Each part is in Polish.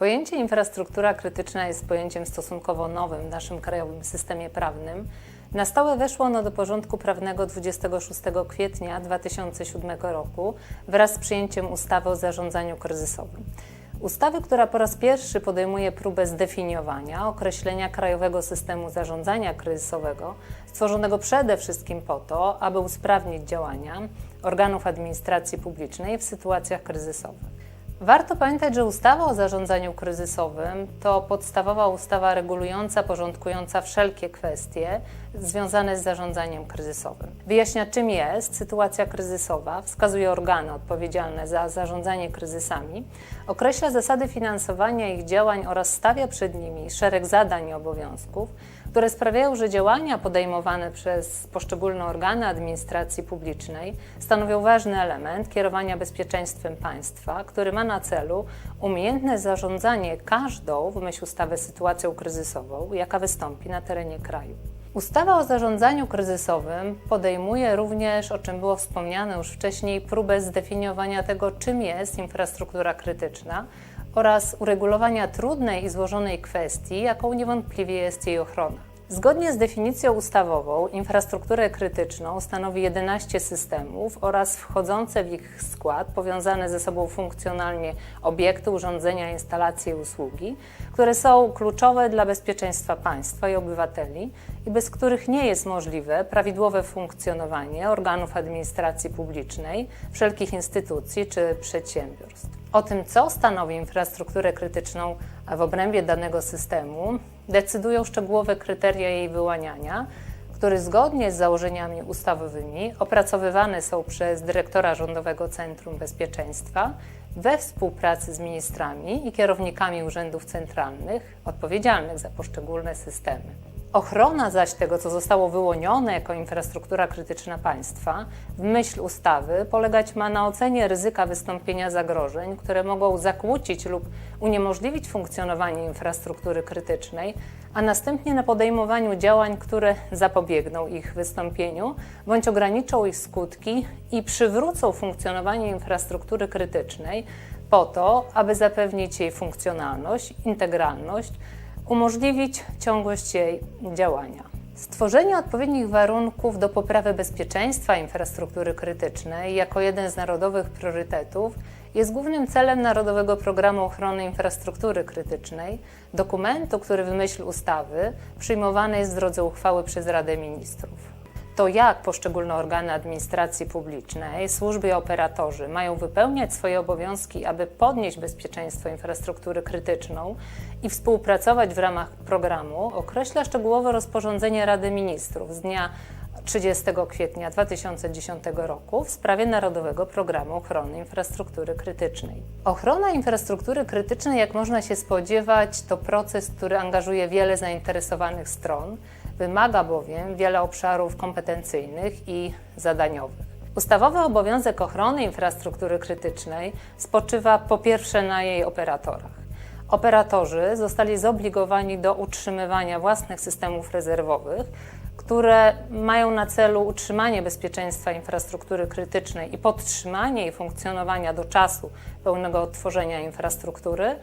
Pojęcie infrastruktura krytyczna jest pojęciem stosunkowo nowym w naszym krajowym systemie prawnym. Na stałe weszło ono do porządku prawnego 26 kwietnia 2007 roku wraz z przyjęciem ustawy o zarządzaniu kryzysowym. Ustawy, która po raz pierwszy podejmuje próbę zdefiniowania, określenia krajowego systemu zarządzania kryzysowego, stworzonego przede wszystkim po to, aby usprawnić działania organów administracji publicznej w sytuacjach kryzysowych. Warto pamiętać, że ustawa o zarządzaniu kryzysowym to podstawowa ustawa regulująca, porządkująca wszelkie kwestie związane z zarządzaniem kryzysowym. Wyjaśnia, czym jest sytuacja kryzysowa, wskazuje organy odpowiedzialne za zarządzanie kryzysami, określa zasady finansowania ich działań oraz stawia przed nimi szereg zadań i obowiązków, które sprawiają, że działania podejmowane przez poszczególne organy administracji publicznej stanowią ważny element kierowania bezpieczeństwem państwa, który ma na celu umiejętne zarządzanie każdą, w myśl ustawy, sytuacją kryzysową, jaka wystąpi na terenie kraju. Ustawa o zarządzaniu kryzysowym podejmuje również, o czym było wspomniane już wcześniej, próbę zdefiniowania tego, czym jest infrastruktura krytyczna oraz uregulowania trudnej i złożonej kwestii, jaką niewątpliwie jest jej ochrona. Zgodnie z definicją ustawową, infrastrukturę krytyczną stanowi 11 systemów oraz wchodzące w ich skład powiązane ze sobą funkcjonalnie obiekty, urządzenia, instalacje i usługi, które są kluczowe dla bezpieczeństwa państwa i obywateli i bez których nie jest możliwe prawidłowe funkcjonowanie organów administracji publicznej, wszelkich instytucji czy przedsiębiorstw. O tym, co stanowi infrastrukturę krytyczną w obrębie danego systemu, decydują szczegółowe kryteria jej wyłaniania, które zgodnie z założeniami ustawowymi opracowywane są przez dyrektora Rządowego Centrum Bezpieczeństwa we współpracy z ministrami i kierownikami urzędów centralnych odpowiedzialnych za poszczególne systemy. Ochrona zaś tego, co zostało wyłonione jako infrastruktura krytyczna państwa, w myśl ustawy polegać ma na ocenie ryzyka wystąpienia zagrożeń, które mogą zakłócić lub uniemożliwić funkcjonowanie infrastruktury krytycznej, a następnie na podejmowaniu działań, które zapobiegną ich wystąpieniu bądź ograniczą ich skutki i przywrócą funkcjonowanie infrastruktury krytycznej po to, aby zapewnić jej funkcjonalność, integralność, umożliwić ciągłość jej działania. Stworzenie odpowiednich warunków do poprawy bezpieczeństwa infrastruktury krytycznej jako jeden z narodowych priorytetów jest głównym celem Narodowego Programu Ochrony Infrastruktury Krytycznej, dokumentu, który w myśl ustawy przyjmowany jest w drodze uchwały przez Radę Ministrów to jak poszczególne organy administracji publicznej, służby i operatorzy mają wypełniać swoje obowiązki, aby podnieść bezpieczeństwo infrastruktury krytyczną i współpracować w ramach programu, określa szczegółowo rozporządzenie Rady Ministrów z dnia 30 kwietnia 2010 roku w sprawie Narodowego Programu Ochrony Infrastruktury Krytycznej. Ochrona infrastruktury krytycznej, jak można się spodziewać, to proces, który angażuje wiele zainteresowanych stron, wymaga bowiem wiele obszarów kompetencyjnych i zadaniowych. Ustawowy obowiązek ochrony infrastruktury krytycznej spoczywa po pierwsze na jej operatorach. Operatorzy zostali zobligowani do utrzymywania własnych systemów rezerwowych, które mają na celu utrzymanie bezpieczeństwa infrastruktury krytycznej i podtrzymanie jej funkcjonowania do czasu pełnego odtworzenia infrastruktury.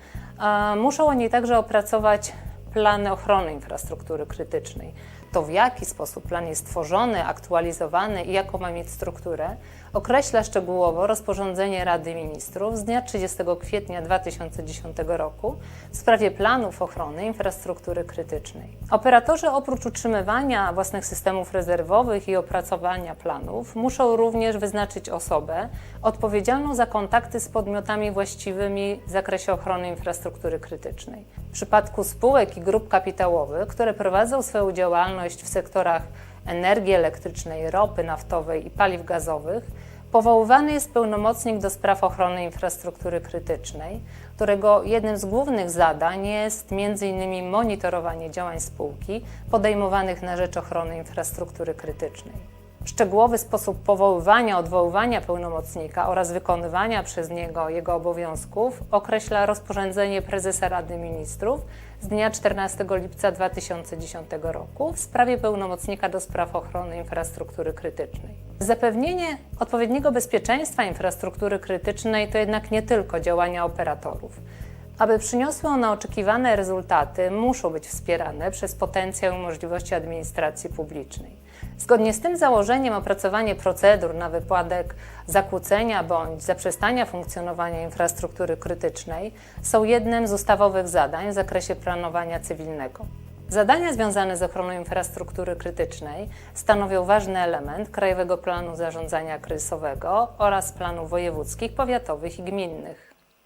Muszą oni także opracować plany ochrony infrastruktury krytycznej. To w jaki sposób plan jest tworzony, aktualizowany i jaką ma mieć strukturę, określa szczegółowo rozporządzenie Rady Ministrów z dnia 30 kwietnia 2010 roku w sprawie planów ochrony infrastruktury krytycznej. Operatorzy oprócz utrzymywania własnych systemów rezerwowych i opracowania planów muszą również wyznaczyć osobę odpowiedzialną za kontakty z podmiotami właściwymi w zakresie ochrony infrastruktury krytycznej. W przypadku spółek i grup kapitałowych, które prowadzą swoją działalność w sektorach energii elektrycznej, ropy naftowej i paliw gazowych, powoływany jest pełnomocnik do spraw ochrony infrastruktury krytycznej, którego jednym z głównych zadań jest m.in. monitorowanie działań spółki podejmowanych na rzecz ochrony infrastruktury krytycznej. Szczegółowy sposób powoływania, odwoływania pełnomocnika oraz wykonywania przez niego jego obowiązków określa rozporządzenie prezesa Rady Ministrów z dnia 14 lipca 2010 roku w sprawie pełnomocnika do spraw ochrony infrastruktury krytycznej. Zapewnienie odpowiedniego bezpieczeństwa infrastruktury krytycznej to jednak nie tylko działania operatorów Aby przyniosły one oczekiwane rezultaty, muszą być wspierane przez potencjał i możliwości administracji publicznej. Zgodnie z tym założeniem opracowanie procedur na wypadek zakłócenia bądź zaprzestania funkcjonowania infrastruktury krytycznej są jednym z ustawowych zadań w zakresie planowania cywilnego. Zadania związane z ochroną infrastruktury krytycznej stanowią ważny element Krajowego Planu Zarządzania Kryzysowego oraz planów wojewódzkich, powiatowych i gminnych.